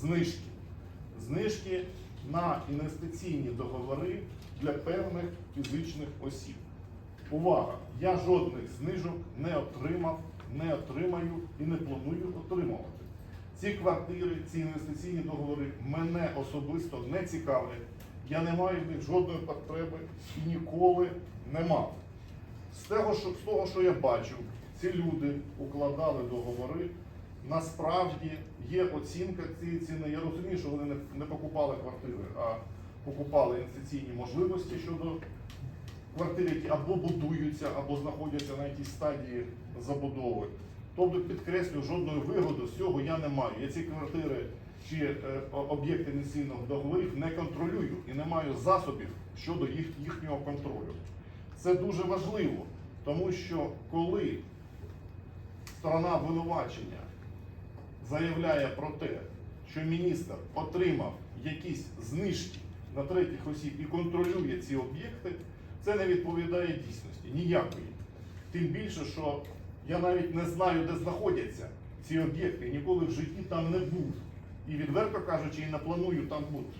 знижки. Знижки на інвестиційні договори для певних фізичних осіб. Увага! Я жодних знижок не отримав, не отримаю і не планую отримувати. Ці квартири, ці інвестиційні договори мене особисто не цікавлять. Я не маю в них жодної потреби і ніколи не мав. З того, що, з того, що я бачу, ці люди укладали договори. Насправді є оцінка цієї ціни. Я розумію, що вони не, покупали квартири, а покупали інвестиційні можливості щодо квартир, які або будуються, або знаходяться на якійсь стадії забудови. Тобто, підкреслю, жодної вигоди з цього я не маю. Я ці квартири чи е, об'єкти інвестиційних договорів не контролюю і не маю засобів щодо їх, їхнього контролю. Це дуже важливо, тому що коли сторона обвинувачення заявляє про те, що міністр отримав якісь знижки на третіх осіб і контролює ці об'єкти, це не відповідає дійсності ніякої. Тим більше, що я навіть не знаю, де знаходяться ці об'єкти, ніколи в житті там не був. І відверто кажучи, і не планую там бути.